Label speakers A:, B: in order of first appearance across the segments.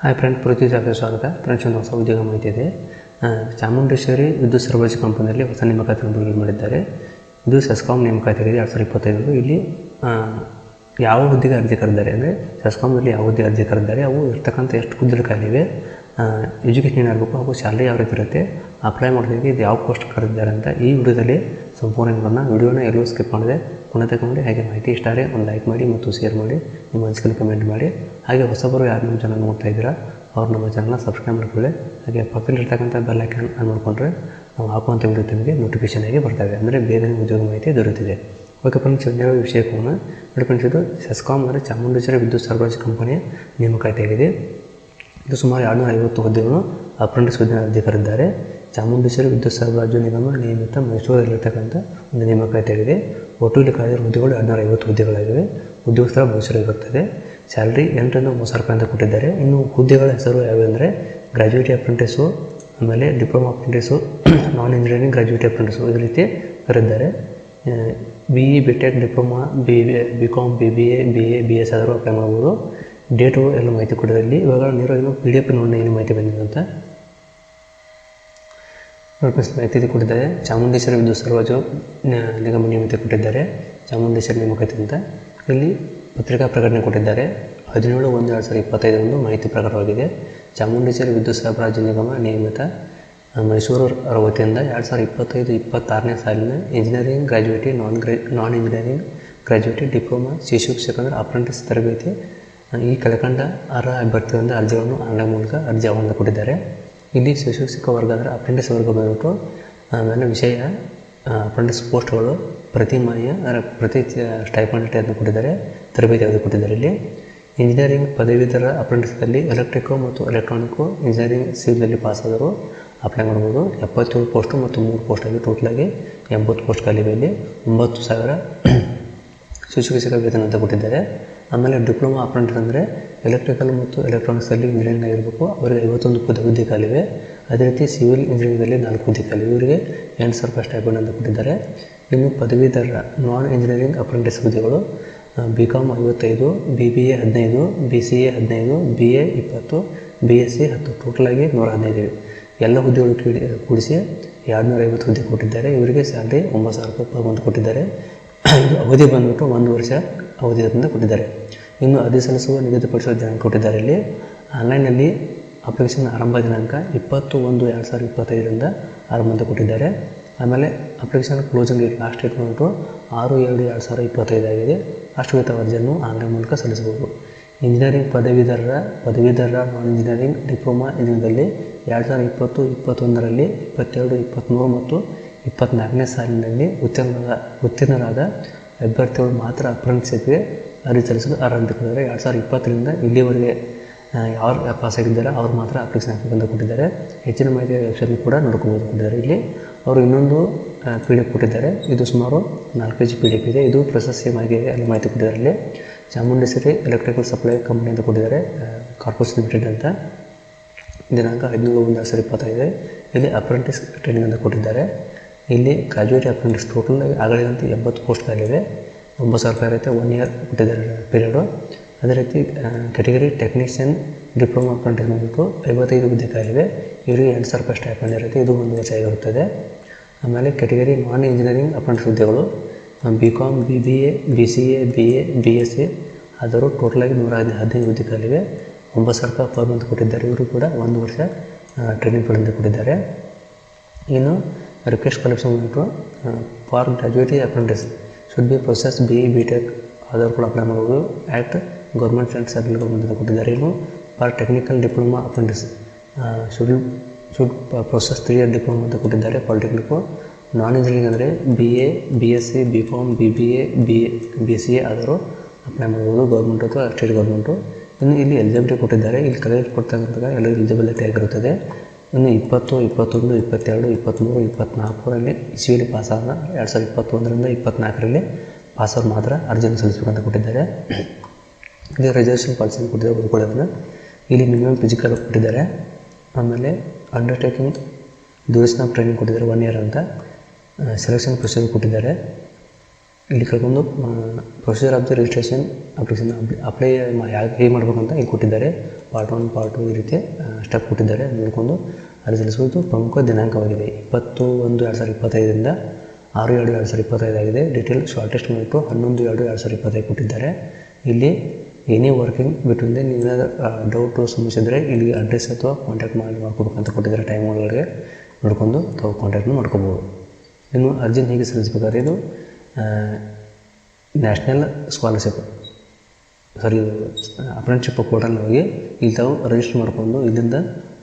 A: Hi friend ಪೃಥ್ವಿ ಜಾಗ ಸ್ವಾಗತ. Friends ಒಂದು ಹೊಸ ಉದ್ಯೋಗ ಮಾಹಿತಿ ಇದೆ. ಚಾಮುಂಡೇಶ್ವರಿ ವಿದ್ಯುತ್ ಸರಬರಾಜು ಕಂಪನಿಯಲ್ಲಿ ಹೊಸ ನೇಮಕಾತಿಯನ್ನು ಬಿಡುಗಡೆ ಮಾಡಿದ್ದಾರೆ. ಇದು ಸೆಸ್ಕಾಂ ನೇಮಕಾತಿಯಾಗಿದೆ ಎರಡು ಸಾವಿರದ ಇಪ್ಪತ್ತೈದು ಇಲ್ಲಿ ಯಾವ ಹುದ್ದೆಗೆ ಅರ್ಜಿ ಕರೆದಿದ್ದಾರೆ ಅಂದರೆ ಸೆಸ್ಕಾಂನಲ್ಲಿ ಯಾವ ಹುದ್ದೆ ಅರ್ಜಿ ಕರೆದಿದ್ದಾರೆ, ಅವು ಇರ್ತಕ್ಕಂಥ ಎಷ್ಟು ಹುದ್ದೆಗಳು ಖಾಲಿವೆ ಎಜುಕೇಷನ್ ಏನಾಗಬೇಕು ಹಾಗೂ ಸ್ಯಾಲ್ರಿ ಯಾವ ರೀತಿ ಇರುತ್ತೆ ಅಪ್ಲೈ ಮಾಡೋದಕ್ಕೆ ಇದು ಯಾವ ಪೋಸ್ಟ್ ಕರೆದಿದ್ದಾರೆ ಅಂತ ಈ ವಿಡಿಯೋದಲ್ಲಿ ಸಂಪೂರ್ಣ ವಿಡಿಯೋನ ಎಲ್ಲೂ ಸ್ಕಿಪ್ ಮಾಡಿದೆ ಪುನಃ ತಗೊಂಡು ಹಾಗೆ ಮಾಹಿತಿ ಇಷ್ಟ ಆದರೆ ಒಂದು ಲೈಕ್ ಮಾಡಿ ಮತ್ತು ಶೇರ್ ಮಾಡಿ, ನಿಮ್ಮ ಅನಿಸಿಕೆ ಕಮೆಂಟ್ ಮಾಡಿ. ಹಾಗೆ ಹೊಸಬರು ಯಾರು ನಮ್ಮ ಚಾನಲ್ ನೋಡ್ತಾ ಇದ್ದೀರಾ, ಅವ್ರು ನಮ್ಮ ಚಾನಲ್ನ ಸಬ್ಸ್ಕ್ರೈಬ್ ಮಾಡ್ಕೊಳ್ಳಿ. ಹಾಗೆ ಪಕ್ಕದಲ್ಲಿರ್ತಕ್ಕಂಥ ಬೆಲ್ ಐಕಾನ್ ಆನ್ ಮಾಡಿಕೊಂಡ್ರೆ ನಾವು ಹಾಕುವಂಥ ವಿಡಿಯೋ ನಿಮಗೆ ನೋಟಿಫಿಕೇಷನ್ ಆಗಿ ಬರ್ತವೆ. ಅಂದರೆ ಬೇರೆ ಉದ್ಯೋಗ ಮಾಹಿತಿ ದೊರೆತಿದೆ. ಓಕೆ ಫ್ರೆಂಡ್ಸ್ ನೇರ ವಿಷಯಕ್ಕೆ ಹೋಗೋಣ ನೋಡಿ ಫ್ರೆಂಡ್ಸ್ ಇದು ಸೆಸ್ಕಾಮ್ ಅಂದರೆ ಚಾಮುಂಡೇಶ್ವರಿ ವಿದ್ಯುತ್ ಸರಬರಾಜು ಕಂಪನಿಯ ನೇಮಕಾತಿಯಾಗಿದೆ. ಇದು ಸುಮಾರು ಎರಡುನೂರ ಐವತ್ತು ಹುದ್ದೆಗಳು ಅಪ್ರೆಂಟಿಸ್ ಹುದ್ದೆ ಅಧಿಕಾರಿದ್ದಾರೆ. ಚಾಮುಂಡೇಶ್ವರಿ ವಿದ್ಯುತ್ ಸರಬರಾಜು ನಿಗಮ ನಿಯಮಿತ ಮೈಸೂರಲ್ಲಿರ್ತಕ್ಕಂಥ ಒಂದು ನೇಮಕಾತಿಯಾಗಿದೆ. ಒಟ್ಟು ಇಲ್ಲಿ ಕಾಯ್ದಿರೋ ಹುದ್ದೆಗಳು ಎರಡುನೂರ ಐವತ್ತು ಹುದ್ದೆಗಳಾಗಿವೆ. ಉದ್ಯೋಗಸ್ಥರ ಇರುತ್ತದೆ. ಸ್ಯಾಲ್ರಿ ಎಂಟರಿಂದ ಮೂರು ಸಾವಿರ ರೂಪಾಯಿ ಅಂತ ಕೊಟ್ಟಿದ್ದಾರೆ ಇನ್ನು ಹುದ್ದೆಗಳ ಹೆಸರು ಯಾವ್ಯಾವ ಅಂದರೆ ಗ್ರ್ಯಾಜುಯೇಟ್ ಅಪ್ರೆಂಟಿಸು, ಆಮೇಲೆ diploma apprentice, non engineering graduate apprentice ಈ ರೀತಿ ಕರೆದಿದ್ದಾರೆ B E B tech diploma B B B com B B A B A B S ಆದರೂ ಅಪ್ಲೈ ಮಾಡ್ಬೋದು ಡೇಟು ಎಲ್ಲ ಮಾಹಿತಿ ಕೊಟ್ಟಿದ್ದಾರೆ. ಇಲ್ಲಿ ಇವಾಗ ನೇರವಾಗಿ ಪಿ ಡಿ ಎಫ್ ನೋಡಿ ಏನು ಮಾಹಿತಿ ಬಂದಿದೆ ಅಂತ. ಮಾಹಿತಿ ಕೊಟ್ಟಿದ್ದಾರೆ. ಚಾಮುಂಡೇಶ್ವರಿ ವಿದ್ಯುತ್ ಸರ್ವಜು ನಿಗಮ ನಿಯಮಿತ ಕೊಟ್ಟಿದ್ದಾರೆ. ಚಾಮುಂಡೇಶ್ವರಿ ನೇಮಕಾತಿ ಅಂತ. ಇಲ್ಲಿ ಪತ್ರಿಕಾ ಪ್ರಕಟಣೆ ಕೊಟ್ಟಿದ್ದಾರೆ. ಹದಿನೇಳು ಒಂದು ಎರಡು ಸಾವಿರದ ಇಪ್ಪತ್ತೈದರಂದು ಮಾಹಿತಿ ಪ್ರಕಟವಾಗಿದೆ. ಚಾಮುಂಡೇಶ್ವರಿ ವಿದ್ಯುತ್ ಸರಬರಾಜು ನಿಗಮ ನಿಯಮಿತ ಮೈಸೂರು ಅವರ ವತಿಯಿಂದ ಎರಡು ಸಾವಿರದ ಇಪ್ಪತ್ತೈದು ಇಪ್ಪತ್ತಾರನೇ ಸಾಲಿನ ಇಂಜಿನಿಯರಿಂಗ್ ಗ್ರ್ಯಾಜುಯೇಟಿ ನಾನ್ ಗ್ರೇ ನಾನ್ ಇಂಜಿನಿಯರಿಂಗ್ ಗ್ರ್ಯಾಜುಯೇಟಿ ಡಿಪ್ಲೊಮಾ ಶಿಶು ಅಂದರೆ ಅಪ್ರೆಂಟಿಸ್ ತರಬೇತಿ ಈ ಕೆಳಕಂಡ ಅರ್ಹ ಅಭ್ಯರ್ಥಿಗಳಿಂದ ಅರ್ಜಿಗಳನ್ನು ಆನ್ಲೈನ್ ಮೂಲಕ ಅರ್ಜಿ ಆಹ್ವಾನ ಕೊಟ್ಟಿದ್ದಾರೆ. ಇಲ್ಲಿ ಶಿಶುಕ್ಷಕ ವರ್ಗ ಅಂದರೆ ಅಪ್ರೆಂಟಿಸ್ ವರ್ಗ ಬಂದ್ಬಿಟ್ಟು ಆಮೇಲೆ ವಿಷಯ ಅಪ್ರೆಂಟಿಸ್ ಪೋಸ್ಟ್ಗಳು ಪ್ರತಿ ಮನೆಯ ಪ್ರತಿ ಸ್ಟೈಪಂಡಿಟಿ ಅಂತ ಕೊಟ್ಟಿದ್ದಾರೆ, ತರಬೇತಿ ಅದು ಕೊಟ್ಟಿದ್ದಾರೆ ಇಲ್ಲಿ. ಇಂಜಿನಿಯರಿಂಗ್ ಪದವೀಧರ ಅಪ್ರೆಂಟಿಸ್ದಲ್ಲಿ ಎಲೆಕ್ಟ್ರಿಕ್ ಮತ್ತು ಎಲೆಕ್ಟ್ರಾನಿಕ್ಕು ಇಂಜಿನಿಯರಿಂಗ್ ಸಿವಿಲಲ್ಲಿ ಪಾಸ್ ಆದರು ಅಪ್ಲೈ ಮಾಡ್ಬೋದು. ಎಪ್ಪತ್ತೇಳು ಪೋಸ್ಟು ಮತ್ತು ಮೂರು ಪೋಸ್ಟಾಗಿ ಟೋಟಲಾಗಿ ಎಂಬತ್ತು ಪೋಸ್ಟ್ ಖಾಲಿ ಇಲ್ಲಿ. ಒಂಬತ್ತು ಸಾವಿರ ಶಿಕ್ಷಕ ವೇತನ ಅಂತ ಕೊಟ್ಟಿದ್ದಾರೆ. ಆಮೇಲೆ ಡಿಪ್ಲೊಮಾ ಅಪ್ರೆಂಟಿಸ್ ಅಂದರೆ ಎಲೆಕ್ಟ್ರಿಕಲ್ ಮತ್ತು ಎಲೆಕ್ಟ್ರಾನಿಕ್ಸಲ್ಲಿ ಇಂಜಿನಿಯರಿಂಗ್ ಆಗಿರಬೇಕು. ಅವರಿಗೆ ಐವತ್ತೊಂದು ಪದ ಖಾಲಿವೆ ಅದೇ ರೀತಿ ಸಿವಿಲ್ ಇಂಜಿನಿಯರಿಂಗಲ್ಲಿ ನಾಲ್ಕು ಹುದ್ದೆ ಖಾಲಿವೆ ಇವರಿಗೆ ಎಂಟು ಸಾವಿರ ರೂಪಾಯಿ ಸ್ಟೈಪಂಡ್ ಅಂತ ಕೊಟ್ಟಿದ್ದಾರೆ. ಇನ್ನು ಪದವೀಧರ ನಾನ್ ಇಂಜಿನಿಯರಿಂಗ್ ಅಪ್ರೆಂಟಿಸ್ ಹುದ್ದೆಗಳು ಬಿ ಕಾಮ್ ಐವತ್ತೈದು ಬಿ ಬಿ ಎ ಹದಿನೈದು ಬಿ ಸಿ ಎ ಹದಿನೈದು ಬಿ ಎ ಇಪ್ಪತ್ತು ಬಿ ಎಸ್ ಸಿ ಹತ್ತು ಟೋಟಲಾಗಿ ನೂರ ಹದಿನೈದು ಎಲ್ಲ ಹುದ್ದೆಗಳು ಕೂಡಿ ಕೂಡಿಸಿ ಎರಡುನೂರ ಐವತ್ತು ಹುದ್ದೆ ಕೊಟ್ಟಿದ್ದಾರೆ. ಇವರಿಗೆ ಸ್ಯಾಲ್ರಿ ಒಂಬತ್ತು ಸಾವಿರ ರೂಪಾಯಿ ಪರ್ ಕೊಟ್ಟಿದ್ದಾರೆ. ಇದು ಅವಧಿ ಬಂದ್ಬಿಟ್ಟು ಒಂದು ವರ್ಷ ಅವಧಿಯಿಂದ ಕೊಟ್ಟಿದ್ದಾರೆ. ಇನ್ನು ಅರ್ಜಿ ಸಲ್ಲಿಸುವ ನಿಗದಿಪಡಿಸುವ ದಿನಾಂಕ ಕೊಟ್ಟಿದ್ದಾರೆ ಇಲ್ಲಿ. ಆನ್ಲೈನಲ್ಲಿ ಅಪ್ಲಿಕೇಶನ್ ಆರಂಭ ದಿನಾಂಕ ಇಪ್ಪತ್ತು ಒಂದು ಎರಡು ಸಾವಿರದ ಇಪ್ಪತ್ತೈದರಿಂದ ಆರಂಭ ಅಂತ ಕೊಟ್ಟಿದ್ದಾರೆ. ಆಮೇಲೆ application closing date last date ಬಂದ್ಬಿಟ್ಟು ಆರು ಎರಡು ಎರಡು ಸಾವಿರದ ಇಪ್ಪತ್ತೈದಾಗಿದೆ ಆಗಿದೆ. ರಾಷ್ಟ್ರೀಯತ ಅರ್ಜಿಯನ್ನು ಆನ್ಲೈನ್ ಮೂಲಕ ಸಲ್ಲಿಸಬಹುದು. ಇಂಜಿನಿಯರಿಂಗ್ ಪದವೀಧರರ ಪದವೀಧರರ ನಾನ್ ಇಂಜಿನಿಯರಿಂಗ್ ಡಿಪ್ಲೊಮಾ ಇಂಜಿನಿಯರಿಂಗಲ್ಲಿ ಎರಡು ಸಾವಿರದ ಇಪ್ಪತ್ತು, ಇಪ್ಪತ್ತೊಂದರಲ್ಲಿ, ಇಪ್ಪತ್ತೆರಡು ಇಪ್ಪತ್ತ್ಮೂರು ಮತ್ತು ಇಪ್ಪತ್ತ್ನಾಲ್ಕನೇ ಸಾಲಿನಲ್ಲಿ ಉತ್ತೀರ್ಣರ, ಉತ್ತೀರ್ಣರಾದ ಅಭ್ಯರ್ಥಿಗಳು ಮಾತ್ರ ಅಪ್ರೆಂಟಿಸ್ಗೆ ಅರ್ಜಿ ಸಲ್ಲಿಸಲು ಆರಂಭಿಸಿದ್ದಾರೆ. ಎರಡು ಸಾವಿರದ ಇಪ್ಪತ್ತರಿಂದ ಇಲ್ಲಿವರೆಗೆ ಯಾರು ಪಾಸ್ ಆಗಿದ್ದಾರೆ ಅವ್ರು ಮಾತ್ರ ಅಪ್ಲಿಕೇಶನ್ ಹಾಕಬೇಕಂತ ಕೊಟ್ಟಿದ್ದಾರೆ. ಹೆಚ್ಚಿನ ಮಾಹಿತಿ ವೆಬ್ಸೈಟ್ ಕೂಡ ನೋಡ್ಕೋಬೋದು ಕೊಟ್ಟಿದ್ದಾರೆ. ಇಲ್ಲಿ ಅವರು ಇನ್ನೊಂದು ಪಿ ಡಿ ಎಫ್ ಕೊಟ್ಟಿದ್ದಾರೆ. ಇದು ಸುಮಾರು ನಾಲ್ಕು ಪೇಜ್ ಪಿ ಡಿ ಎಫ್ ಇದೆ ಇದು ಮಾಹಿತಿ ಎಲ್ಲ ಮಾಹಿತಿ ಕೊಟ್ಟಿದ್ದಾರೆ ಇಲ್ಲಿ ಚಾಮುಂಡೇಶ್ವರಿ ಎಲೆಕ್ಟ್ರಿಕಲ್ ಸಪ್ಲೈ ಕಂಪ್ನಿ ಅಂತ ಕೊಟ್ಟಿದ್ದಾರೆ ಕಾರ್ಪೊರೇಷನ್ ಲಿಮಿಟೆಡ್ ಅಂತ. ದಿನಾಂಕ ಹದಿನೇಳು ಒಂದು ಎರಡು ಸಾವಿರದ ಇಪ್ಪತ್ತೈದು ಇಲ್ಲಿ ಅಪ್ರೆಂಟಿಸ್ ಟ್ರೈನಿಂಗ್ ಅಂತ ಕೊಟ್ಟಿದ್ದಾರೆ. ಇಲ್ಲಿ ಗ್ರಾಜುಯೇಟ್ ಅಪ್ರೆಂಟಿಸ್ ಟೋಟಲ್ ಆಗಲಿದಂತೆ ಎಂಬತ್ತು ಪೋಸ್ಟ್ ಆಗಿದೆ. ಒಂಬತ್ತು ಸಾವಿರ ರೂಪಾಯಿ ಇರುತ್ತೆ ಒನ್ ಇಯರ್ ಕೊಟ್ಟಿದ್ದಾರೆ ಪೀರಿಯಡು ಅದೇ ರೀತಿ ಕೆಟಗರಿ ಟೆಕ್ನಿಷಿಯನ್ ಡಿಪ್ಲೊಮಾ ಅಪ್ರೆಂಟಿಸ್ ಬಂದ್ಬಿಟ್ಟು ಐವತ್ತೈದು ಹುದ್ದೆ ಖಾಲಿವೆ ಇವರಿಗೆ ಎಂಟು ಸಾವಿರ ರೂಪಾಯಿ ಸ್ಟೈಪಂಡ್ ಇರುತ್ತೆ. ಇದು ಒಂದು ವರ್ಷ ಆಗಿರುತ್ತದೆ ಆಮೇಲೆ ಕೆಟಗರಿ ನಾನ್ ಇಂಜಿನಿಯರಿಂಗ್ ಅಪ್ರೆಂಟಿಸ್ ಹುದ್ದೆಗಳು B com B B A B C A B A B S C ಆದರೂ ಟೋಟಲಾಗಿ ನೂರ ಹದಿನೈದು ಹದಿನೈದು ಹುದ್ದೆ ಖಾಲಿವೆ ಒಂಬತ್ತು ಸಾವಿರ ರೂಪಾಯಿ ಪರ್ ಕೊಟ್ಟಿದ್ದಾರೆ. ಇವರು ಕೂಡ ಒಂದು ವರ್ಷ ಟ್ರೈನಿಂಗ್ ಪಡೆದು ಕೊಟ್ಟಿದ್ದಾರೆ. ಇನ್ನು request collection to for graduate apprentice should be process B B tech Aadhaar ಕೂಡ ಅಪ್ಲೈ ಮಾಡ್ಬೋದು act government friend circle government ಕೊಟ್ಟಿದ್ದಾರೆ. ಇನ್ನು for technical diploma apprentice should should process three year diploma ಅಂತ ಕೊಟ್ಟಿದ್ದಾರೆ ಪಾಲಿಟೆಕ್ನಿಕ್ಕು ನಾನ್ ಇಂಜಿನಿಯರಿಂಗ್ ಅಂದರೆ B A B S C B com B B A B B C A ಆದರೂ apply ಮಾಡ್ಬೋದು government ಅಥವಾ state government ಇನ್ನು ಇಲ್ಲಿ eligibility ಕೊಟ್ಟಿದ್ದಾರೆ. ಇಲ್ಲಿ ಕಲೆಕ್ಟ್ ಕೊಡ್ತಕ್ಕಂಥ ಎಲ್ಲರೂ ಎಲಿಜಿಬಿಲಿಟಿ ಆಗಿರುತ್ತದೆ. ಇನ್ನು ಇಪ್ಪತ್ತು, ಇಪ್ಪತ್ತೊಂದು, ಇಪ್ಪತ್ತೆರಡು, ಇಪ್ಪತ್ತ್ಮೂರು, ಇಪ್ಪತ್ತ್ನಾಲ್ಕರಲ್ಲಿ ಪಾಸ್ ಪಾಸಾದ ಎರಡು ಸಾವಿರದ ಇಪ್ಪತ್ತೊಂದರಿಂದ ಇಪ್ಪತ್ತ್ನಾಲ್ಕರಲ್ಲಿ ಪಾಸವ್ರು ಮಾತ್ರ ಅರ್ಜಿಯನ್ನು ಸಲ್ಲಿಸಬೇಕಂತ ಕೊಟ್ಟಿದ್ದಾರೆ. ಇಲ್ಲಿ ರಿಸರ್ವೇಷನ್ ಪಾಲಿಸಿ ಕೊಟ್ಟಿದ್ದಾರೆ ಓದ್ಕೊಳ್ಳೋದನ್ನು ಇಲ್ಲಿ ಮಿನಿಮಮ್ ಫಿಸಿಕಲ್ ಕೊಟ್ಟಿದ್ದಾರೆ. ಆಮೇಲೆ ಅಂಡರ್ಟೇಕಿಂಗ್ ಡ್ಯೂರೇಷನ್ ಆಫ್ ಟ್ರೈನಿಂಗ್ ಕೊಟ್ಟಿದ್ದಾರೆ ಒನ್ ಇಯರ್ ಅಂತ. ಸೆಲೆಕ್ಷನ್ ಪ್ರೊಸೀಜರ್ ಕೊಟ್ಟಿದ್ದಾರೆ. ಇಲ್ಲಿ ಕರ್ಕೊಂಡು procedure of the registration application apply ಯಾಕೆ ಹೇಗೆ ಅಂತ ಇಲ್ಲಿ ಕೊಟ್ಟಿದ್ದಾರೆ. ಪಾರ್ಟ್ ಒನ್ ಪಾರ್ಟ್ ಟು ಈ ರೀತಿ ಸ್ಟೆಪ್ ಕೊಟ್ಟಿದ್ದಾರೆ. ನೋಡಿಕೊಂಡು ಅರ್ಜಿ ಸಲ್ಲಿಸುವುದು ಪ್ರಮುಖ ದಿನಾಂಕವಾಗಿದೆ. ಇಪ್ಪತ್ತು ಒಂದು ಎರಡು ಸಾವಿರದ ಇಪ್ಪತ್ತೈದರಿಂದ ಆರು ಎರಡು ಎರಡು ಸಾವಿರದ ಇಪ್ಪತ್ತೈದಾಗಿದೆ ಡೀಟೇಲ್ ಶಾರ್ಟೆಸ್ಟ್ ಮಿನಿಟು ಹನ್ನೊಂದು ಎರಡು ಎರಡು ಸಾವಿರದ ಇಪ್ಪತ್ತೈದು ಕೊಟ್ಟಿದ್ದಾರೆ. ಇಲ್ಲಿ ಏನೇ ವರ್ಕಿಂಗ್ ಬಿಟ್ಟಿಂದೆ ನೀವು ಡೌಟು ಸಮಸ್ಯೆ ಇದ್ದರೆ ಇಲ್ಲಿ ಅಡ್ರೆಸ್ ಅಥವಾ ಕಾಂಟ್ಯಾಕ್ಟ್ ಮಾಡಿ ಅಂತ ಕೊಟ್ಟಿದ್ದಾರೆ ಟೈಮ್ ಒಳಗಡೆ. ನೋಡ್ಕೊಂಡು ತಾವು ಕಾಂಟ್ಯಾಕ್ಟ್ನ ಮಾಡ್ಕೋಬೋದು. ಇನ್ನು ಅರ್ಜಿನ ಹೇಗೆ ಸಲ್ಲಿಸಬೇಕಾದ್ರೆ ಇದು national scholarship sorry apprenticeship portal ಹೋಗಿ ಇಲ್ಲಿ ತಾವು ರಿಜಿಸ್ಟರ್ ಮಾಡಿಕೊಂಡು ಇಲ್ಲಿಂದ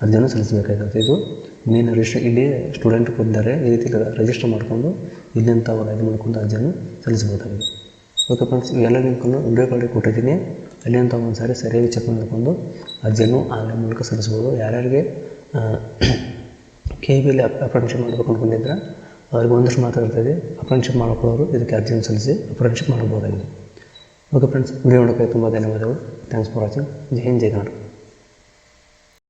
A: ಅರ್ಜಿಯನ್ನು ಸಲ್ಲಿಸಬೇಕಾಗುತ್ತೆ. ಇದು ಮೇನ್ ರಿಜಿಸ್ಟರ್ ಇಲ್ಲಿ ಸ್ಟೂಡೆಂಟ್ ಕೊಟ್ಟಿದ್ದಾರೆ ಈ ರೀತಿ ರಿಜಿಸ್ಟರ್ ಮಾಡಿಕೊಂಡು ಇಲ್ಲಿಂದ ತಾವು ಇದು ಮಾಡ್ಕೊಂಡು ಅರ್ಜಿಯನ್ನು ಸಲ್ಲಿಸಬಹುದಾಗಿದೆ. ಓಕೆ ಫ್ರೆಂಡ್ಸ್ ಇವೆಲ್ಲ ಲಿಂಕನ್ನು ವಿಡಿಯೋ ಕಡೆ ಕೊಟ್ಟಿದ್ದೀನಿ. ಅಲ್ಲಿಂದ ತಾವು ಒಂದು ಸಾರಿ ಸರಿಯಾಗಿ ಚೆಕ್ ಮಾಡಿಕೊಂಡು ಅರ್ಜಿಯನ್ನು ಆನ್ಲೈನ್ ಮೂಲಕ ಸಲ್ಲಿಸ್ಬೋದು ಯಾರ್ಯಾರಿಗೆ ಕೆ ಬಿಯಲ್ಲಿ ಅಪ್ರೆಂಟಿಶಿಪ್ ಮಾಡಬೇಕು ಅಂದ್ಕೊಂಡಿದ್ರೆ ಅವ್ರಿಗೆ ಒಂದಷ್ಟು ಮಾತಾಡ್ತಾಯಿದೆ ಅಪ್ರೆಂಟಿಶಿಪ್ ಮಾಡ್ಕೊಳ್ಳೋರು, ಇದಕ್ಕೆ ಅರ್ಜಿಯನ್ನು ಸಲ್ಲಿಸಿ ಅಪ್ರೆಂಟಿಶಿಪ್ ಮಾಡ್ಬೋದಾಗಿದೆ ಓಕೆ ಫ್ರೆಂಡ್ಸ್ ವಿಡಿಯೋ ನೋಡೋಕ್ಕೆ ತುಂಬ ಧನ್ಯವಾದಗಳು. Thanks for watching Jai Hind, Jai Karnataka.